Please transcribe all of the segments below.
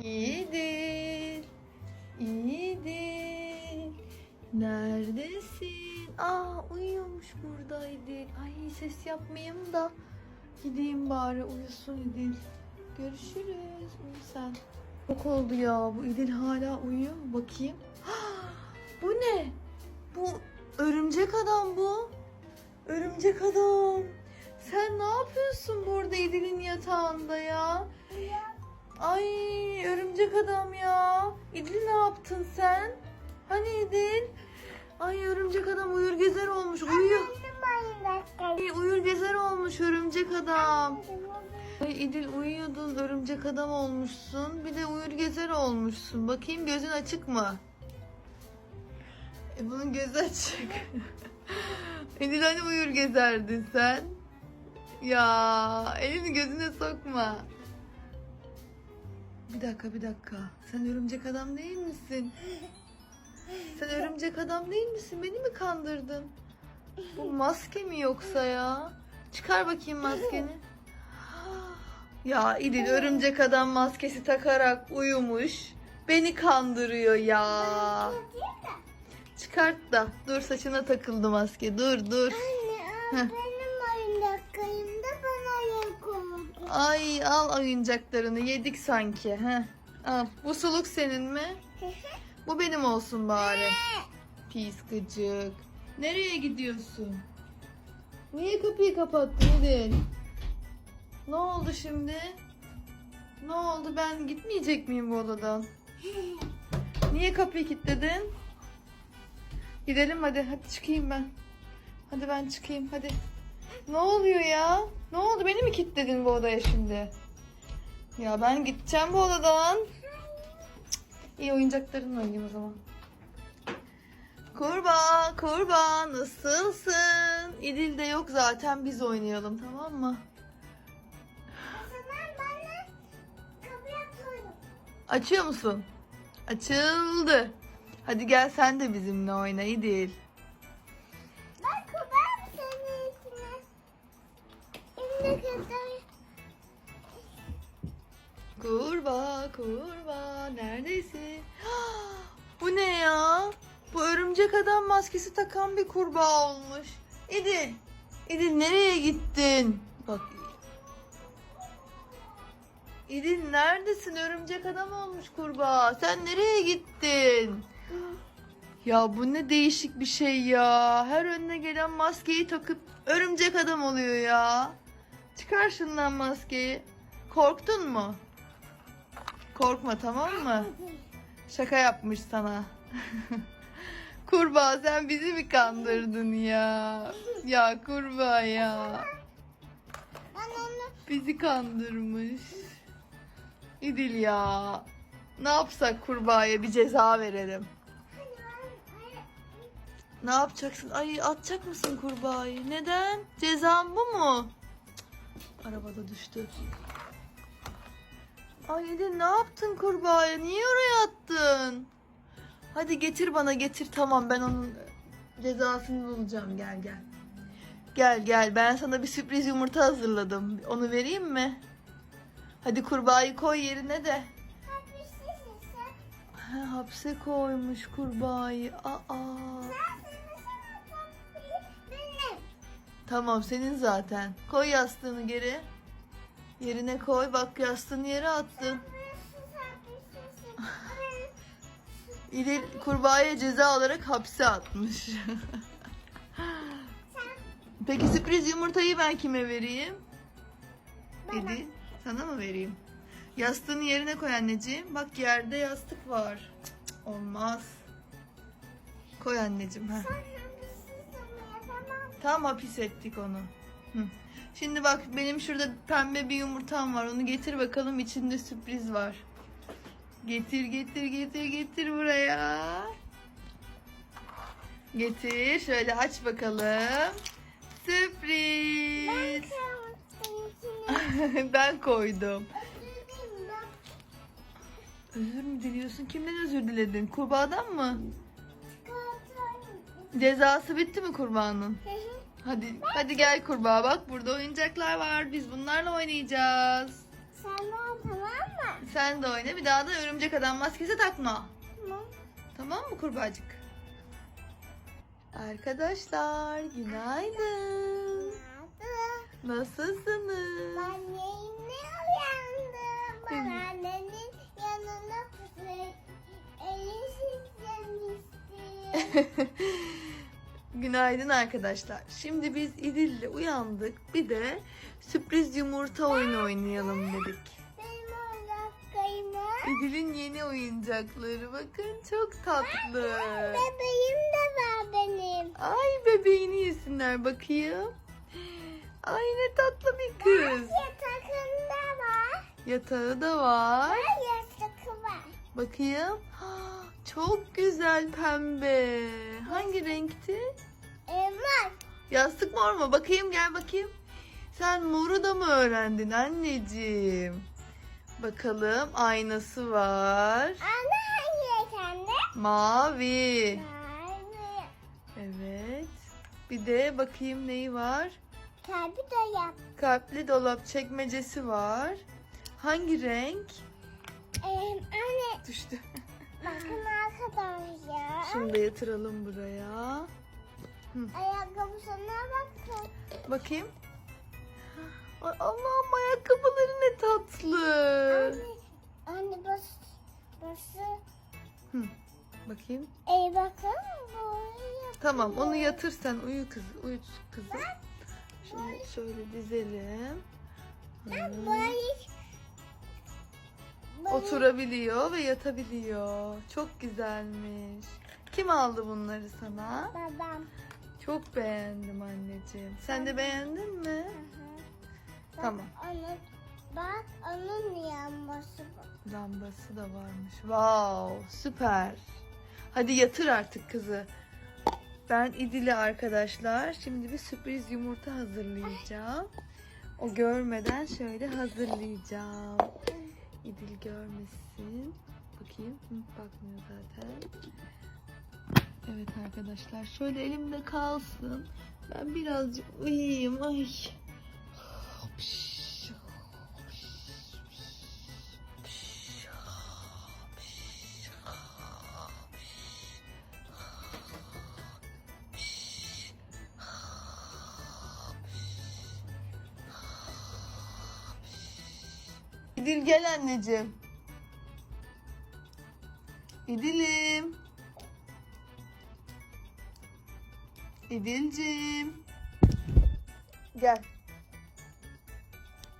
İyidir. İyidir. Neredesin? Aa uyuyormuş burada İdil. Ay ses yapmayayım da gideyim bari uyusun İdil. Görüşürüz. Uyu sen. Çok oldu ya. Bu İdil hala uyuyor mu? Bakayım. bu ne? Bu örümcek adam bu. Örümcek adam. Sen ne yapıyorsun burada İdil'in yatağında ya? Ay örümcek adam ya. İdil ne yaptın sen? Hani İdil? Ay örümcek adam uyur gezer olmuş. Uyuyor. Ay, uyur gezer olmuş örümcek adam. Ay İdil uyuyordun örümcek adam olmuşsun. Bir de uyur gezer olmuşsun. Bakayım gözün açık mı? E bunun gözü açık. İdil hani uyur gezerdin sen? Ya elini gözüne sokma. Bir dakika bir dakika. Sen örümcek adam değil misin? Sen örümcek adam değil misin? Beni mi kandırdın? Bu maske mi yoksa ya? Çıkar bakayım maskeni. Ya İdil örümcek adam maskesi takarak uyumuş. Beni kandırıyor ya. Çıkart da. Dur saçına takıldı maske. Dur dur. Anne, benim oyuncaklarımda. Ay al oyuncaklarını yedik sanki. Heh. Al. Bu suluk senin mi? Bu benim olsun bari. Pis gıcık. Nereye gidiyorsun? Niye kapıyı kapattın İdil? Ne oldu şimdi? Ne oldu ben gitmeyecek miyim bu odadan? Niye kapıyı kilitledin? Gidelim hadi. Hadi çıkayım ben. Hadi ben çıkayım hadi. Ne oluyor ya? Ne oldu? Beni mi kilitledin bu odaya şimdi? Ya ben gideceğim bu odadan. Cık, İyi oyuncaklarınla oynayayım o zaman. Kurbağa, kurbağa nasılsın? İdil de yok zaten biz oynayalım tamam mı? Açıyor musun? Açıldı. Hadi gel sen de bizimle oyna İdil. Neredesin? Bu ne ya? Bu örümcek adam maskesi takan bir kurbağa olmuş. İdil, İdil nereye gittin? Bak. İdil neredesin? Örümcek adam olmuş kurbağa. Sen nereye gittin? Ya bu ne değişik bir şey ya. Her önüne gelen maskeyi takıp örümcek adam oluyor ya. Çıkar şundan maskeyi. Korktun mu? Korkma tamam mı? Şaka yapmış sana. kurbağa sen bizi mi kandırdın ya? Ya kurbağa ya. Bizi kandırmış. İdil ya. Ne yapsak kurbağaya bir ceza verelim. Ne yapacaksın? Ay atacak mısın kurbağayı? Neden? Cezam bu mu? Cık, Arabada düştü. Ay ne yaptın kurbağaya? Niye oraya attın? Hadi getir bana getir tamam ben onun cezasını bulacağım gel gel. Gel gel ben sana bir sürpriz yumurta hazırladım. Onu vereyim mi? Hadi kurbağayı koy yerine de. Ha, hapse koymuş kurbağayı. Aa. Tamam senin zaten. Koy yastığını geri. Yerine koy. Bak yastığını yere attın. İdil kurbağaya ceza olarak hapse atmış. Peki sürpriz yumurtayı ben kime vereyim? İdil sana mı vereyim? Yastığını yerine koy anneciğim. Bak yerde yastık var. Cık, cık, olmaz. Koy anneciğim. Heh. Tam hapis ettik onu. Hı. Şimdi bak benim şurada pembe bir yumurtam var. Onu getir bakalım içinde sürpriz var. Getir getir getir getir buraya. Getir şöyle aç bakalım. Sürpriz. ben koydum. Özür mü diliyorsun? Kimden özür diledin? Kurbağadan mı? Cezası bitti mi kurbanın? Hadi hadi gel kurbağa bak burada oyuncaklar var. Biz bunlarla oynayacağız. Sen ne tamam mı? Sen de oyna. Bir daha da örümcek adam maskesi takma. Tamam. Tamam mı kurbağacık? Arkadaşlar günaydın. Nerede? Nasılsınız? Ben yeni uyandım. Bana annenin yanına. Elini süslemişti. Günaydın arkadaşlar. Şimdi biz İdil'le uyandık. Bir de sürpriz yumurta oyunu oynayalım dedik. İdil'in yeni oyuncakları bakın çok tatlı. Bebeğim de var benim. Ay bebeğini yesinler bakayım. Ay ne tatlı bir kız. Yatakında var. Yatağı da var. Yastığı var. Bakayım. Çok güzel pembe. Hangi renkti? Elmas. Yastık mor mu? Bakayım gel bakayım. Sen moru da mı öğrendin anneciğim? Bakalım aynası var. Anne hangi sende? Mavi. Mavi. Evet. Bir de bakayım neyi var? Kalbi de yap. Kalpli dolap çekmecesi var. Hangi renk? Ee, anne Düştü. bakın arkadaşlar. Da yatıralım buraya. Ayakkabısına bakın. Bakayım. Ay Allah'ım ayakkabıları ne tatlı. Anne, anne bas, bası. Bakayım. Ey bakın. Tamam onu yatır sen uyu kız uyut kızı. Şunu şöyle dizelim. Ben Hı. böyle- Oturabiliyor ve yatabiliyor. Çok güzelmiş. Kim aldı bunları sana? Babam. Çok beğendim anneciğim. Sen de beğendin mi? Hı hı. Bak, Tamam. Onun, bak onun yanması bu. Lambası da varmış. Wow, süper. Hadi yatır artık kızı. Ben İdil'e arkadaşlar şimdi bir sürpriz yumurta hazırlayacağım. O görmeden şöyle hazırlayacağım. İdil görmesin. Bakayım. Hı, bakmıyor zaten. Evet arkadaşlar şöyle elimde kalsın. Ben birazcık uyuyayım. Ay. İdil gel anneciğim. İdil'im. İdil'cim. Gel.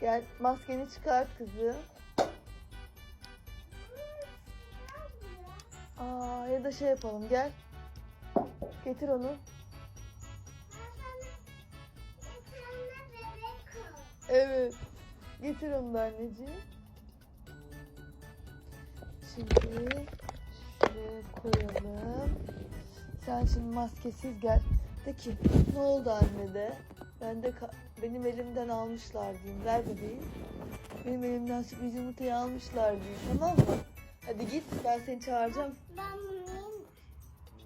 Gel maskeni çıkart kızım. Aa ya da şey yapalım gel. Getir onu. Evet. Getir onu da anneciğim. Şimdi şuraya koyalım. Sen şimdi maskesiz gel. De ki ne oldu anne de. Ben de benim elimden almışlar diyeyim. Ver bebeğim. Benim elimden sürpriz yumurtayı almışlar diyeyim. Tamam mı? Hadi git ben seni çağıracağım. Ben bunu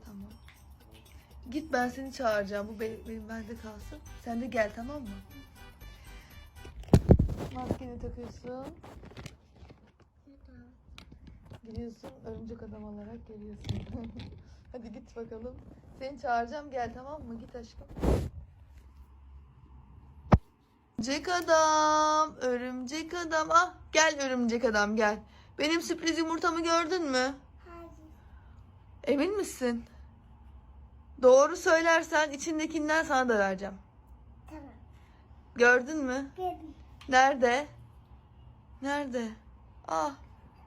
Tamam. Git ben seni çağıracağım. Bu benim, benim bende kalsın. Sen de gel tamam mı? Maskeni takıyorsun. Gidiyorsun örümcek adam olarak geliyorsun. Hadi git bakalım. Seni çağıracağım gel tamam mı? Git aşkım. Örümcek adam, örümcek adam. Ah gel örümcek adam gel. Benim sürpriz yumurtamı gördün mü? Hayır. Emin misin? Doğru söylersen içindekinden sana da vereceğim. Tamam. Gördün mü? Gelin. Nerede? Nerede? Ah,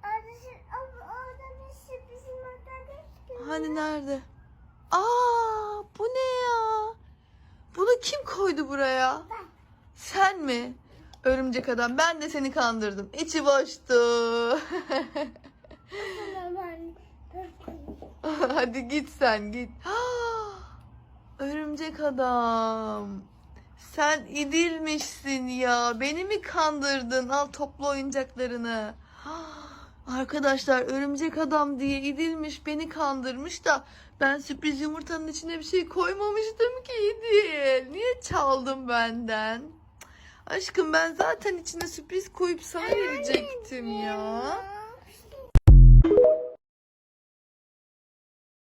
Orada, şu- o- orada bir sürprizim orada değil ki. Hani nerede? Aa, bu ne ya? Bunu kim koydu buraya? Sen mi? Örümcek adam. Ben de seni kandırdım. İçi boştu. Hadi git sen git. Örümcek adam. Sen idilmişsin ya. Beni mi kandırdın? Al topla oyuncaklarını. Arkadaşlar örümcek adam diye idilmiş beni kandırmış da ben sürpriz yumurtanın içine bir şey koymamıştım ki İdil. Niye çaldın benden? Aşkım ben zaten içine sürpriz koyup sana verecektim ya.